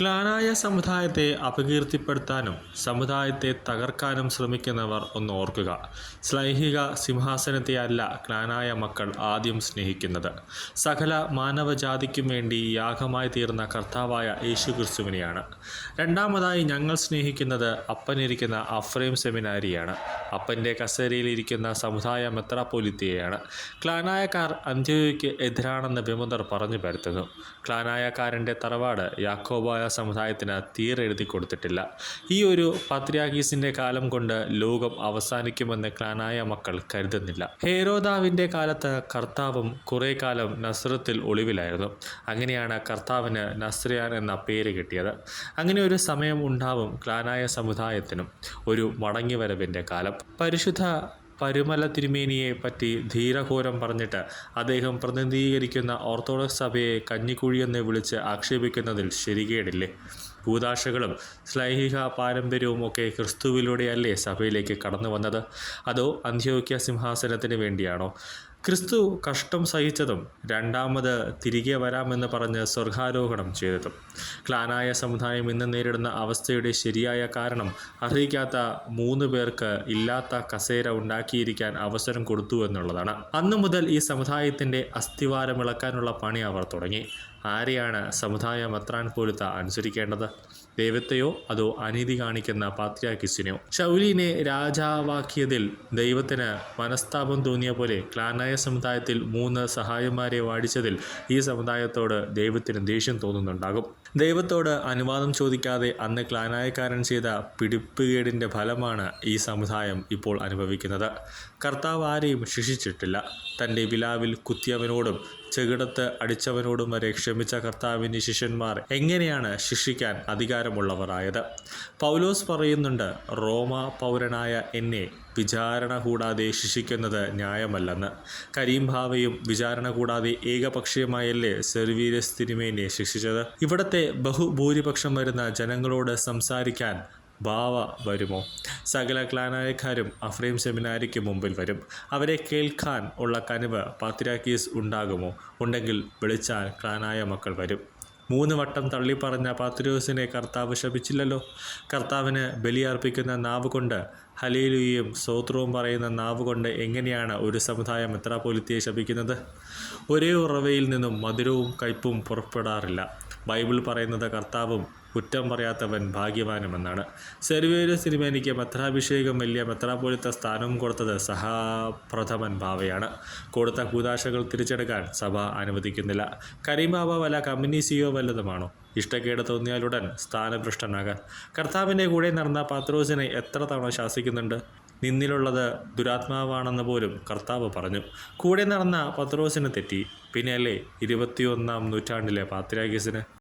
ക്ലാനായ സമുദായത്തെ അപകീർത്തിപ്പെടുത്താനും സമുദായത്തെ തകർക്കാനും ശ്രമിക്കുന്നവർ ഒന്ന് ഓർക്കുക. സ്ലൈഹിക സിംഹാസനത്തെ അല്ല ക്ലാനായ മക്കൾ ആദ്യം സ്നേഹിക്കുന്നത്. സകല മാനവജാതിക്കും വേണ്ടി യാഗമായി തീർന്ന കർത്താവായ യേശു ക്രിസ്തുവിനെയാണ് രണ്ടാമതായി ഞങ്ങൾ സ്നേഹിക്കുന്നത് അപ്പനിരിക്കുന്ന അഫ്രേം സെമിനാരിയാണ്. അപ്പന്റെ കസേരയിലിരിക്കുന്ന സമുദായ മെത്രാപ്പൊലിത്തിയെയാണ്. ക്ലാനായക്കാർ അന്ത്യോയ്ക്ക് എതിരാണെന്ന് വിമുദർ പറഞ്ഞു പരത്തുന്നു. ക്ലാനായക്കാരന്റെ തറവാട് യാക്കോബായ സമുദായത്തിന് തീരെഴുതി കൊടുത്തിട്ടില്ല. ഈ ഒരു പത്രിയാഗീസിന്റെ കാലം കൊണ്ട് ലോകം അവസാനിക്കുമെന്ന് ക്ലാനായ മക്കൾ കരുതുന്നില്ല. ഹേരോദാവിന്റെ കാലത്ത് കർത്താവും കുറേ കാലം നസ്രത്തിൽ ഒളിവിലായിരുന്നു. അങ്ങനെയാണ് കർത്താവിന് നസ്രിയാൻ എന്ന പേര് കിട്ടിയത്. അങ്ങനെ ഒരു സമയം ഉണ്ടാവും ക്ലാനായ സമുദായത്തിനും ഒരു മടങ്ങിവരവിന്റെ കാലം. പരിശുദ്ധ പരുമല തിരുമേനിയെ പറ്റി ധീരഘോരം പറഞ്ഞിട്ട് അദ്ദേഹം പ്രതിനിധീകരിക്കുന്ന ഓർത്തഡോക്സ് സഭയെ കഞ്ഞിക്കുഴിയെന്ന് വിളിച്ച് ആക്ഷേപിക്കുന്നതിൽ ശരികേടില്ലേ? ഭൂതാശകളും ശ്ലൈഹിക പാരമ്പര്യവും ഒക്കെ ക്രിസ്തുവിലൂടെയല്ലേ സഭയിലേക്ക് കടന്നു വന്നത് അതോ അന്ത്യോക്യ സിംഹാസനത്തിന് വേണ്ടിയാണോ? ക്രിസ്തു കഷ്ടം സഹിച്ചതും രണ്ടാമത് തിരികെ വരാമെന്ന് പറഞ്ഞ് സ്വർഗാരോഹണം ചെയ്തതും. ക്ലാനായ സമുദായം ഇന്ന് നേരിടുന്ന അവസ്ഥയുടെ ശരിയായ കാരണം അർഹിക്കാത്ത മൂന്ന് പേർക്ക് ഇല്ലാത്ത കസേര ഉണ്ടാക്കിയിരിക്കാൻ അവസരം കൊടുത്തു എന്നുള്ളതാണ്. അന്നു മുതൽ ഈ സമുദായത്തിന്റെ അസ്ഥിവാരം ഇളക്കാനുള്ള പണി അവർ തുടങ്ങി. ആരെയാണ് സമുദായ അത്രാൻ പോലത്തെ അനുസരിക്കേണ്ടത്? ദൈവത്തെയോ അതോ അനീതി കാണിക്കുന്ന പാത്രിയാക്കിസിനെയോ ഷൗലിനെ രാജാവാക്കിയതിൽ ദൈവത്തിന് മനസ്താപം തോന്നിയ പോലെ ക്ലാനായ സമുദായത്തിൽ മൂന്ന് സഹായന്മാരെ വാടിച്ചതിൽ ഈ സമുദായത്തോട് ദൈവത്തിന് ദേഷ്യം തോന്നുന്നുണ്ടാകും. ദൈവത്തോട് അനുവാദം ചോദിക്കാതെ അന്ന് ക്ലാനായക്കാരൻ ചെയ്ത പിടിപ്പുകേടിന്റെ ഫലമാണ് ഈ സമുദായം ഇപ്പോൾ അനുഭവിക്കുന്നത്. കർത്താവ് ആരെയും ശിക്ഷിച്ചിട്ടില്ല. തന്റെ വിലാവിൽ കുത്തിയവനോടും ചെകിടത്ത് അടിച്ചവനോടും വരെ ക്ഷമിച്ച കർത്താവിന്റെ ശിഷ്യന്മാർ എങ്ങനെയാണ് ശിക്ഷിക്കാൻ അധികാരമുള്ളവരായത്? പൗലോസ് പറയുന്നുണ്ട് റോമ പൗരനായ എന്നെ വിചാരണ കൂടാതെ ശിക്ഷിക്കുന്നത് ന്യായമല്ലെന്ന്. കരീം ഭാവയും വിചാരണ കൂടാതെ ഏകപക്ഷീയമായല്ലേ സെർവീരസ് തിരുമേനെ ശിക്ഷിച്ചത്? ഇവിടത്തെ ബഹുഭൂരിപക്ഷം വരുന്ന ജനങ്ങളോട് സംസാരിക്കാൻ ബാവ വരുമോ? സകല ക്ലാനായക്കാരും അഫ്രീം സെമിനാരിക്ക് മുമ്പിൽ വരും. അവരെ കേൾക്കാൻ ഉള്ള കനിവ് പാത്രാക്കീസ് ഉണ്ടാകുമോ? ഉണ്ടെങ്കിൽ വിളിച്ചാൽ ക്ലാനായ മക്കൾ വരും. മൂന്ന് വട്ടം തള്ളിപ്പറഞ്ഞ പാത്രിയോസിനെ കർത്താവ് ശപിച്ചില്ലല്ലോ? കർത്താവിന് ബലിയർപ്പിക്കുന്ന നാവ് കൊണ്ട് ഹലേലുയും സ്തോത്രവും പറയുന്ന നാവ് കൊണ്ട് എങ്ങനെയാണ് ഒരു സമുദായം എത്ര മെത്രാപോലിത്തിയെ ശപിക്കുന്നത്? ഒരേ ഉറവയിൽ നിന്നും മധുരവും കയ്പും പുറപ്പെടാറില്ല. ബൈബിൾ പറയുന്നത് കർത്താവും കുറ്റം പറയാത്തവൻ ഭാഗ്യവാനുമെന്നാണ്. സെർവേര് സിനിമേനിക്ക് മെത്രാഭിഷേകം വലിയ മെത്രാപോലിത്ത സ്ഥാനവും കൊടുത്തത് സഹാപ്രഥമൻ ഭാവയാണ് കൊടുത്ത കൂതാശകൾ തിരിച്ചെടുക്കാൻ സഭ അനുവദിക്കുന്നില്ല. കരീംബാബ വല്ല കമ്മ്യൂണിസിയോ വല്ലതുമാണോ? ഇഷ്ടക്കേട് തോന്നിയാലുടൻ സ്ഥാനഭ്രഷ്ടനാകാൻ. കർത്താവിന്റെ കൂടെ നടന്ന പത്രോസിനെ എത്ര തവണ ശാസിക്കുന്നുണ്ട്? നിന്നിലുള്ളത് ദുരാത്മാവാണെന്ന് പോലും കർത്താവ് പറഞ്ഞു. കൂടെ നടന്ന പത്രോസിന് തെറ്റി. പിന്നെയല്ലേ ഇരുപത്തിയൊന്നാം നൂറ്റാണ്ടിലെ പാത്രാഗീസിന്?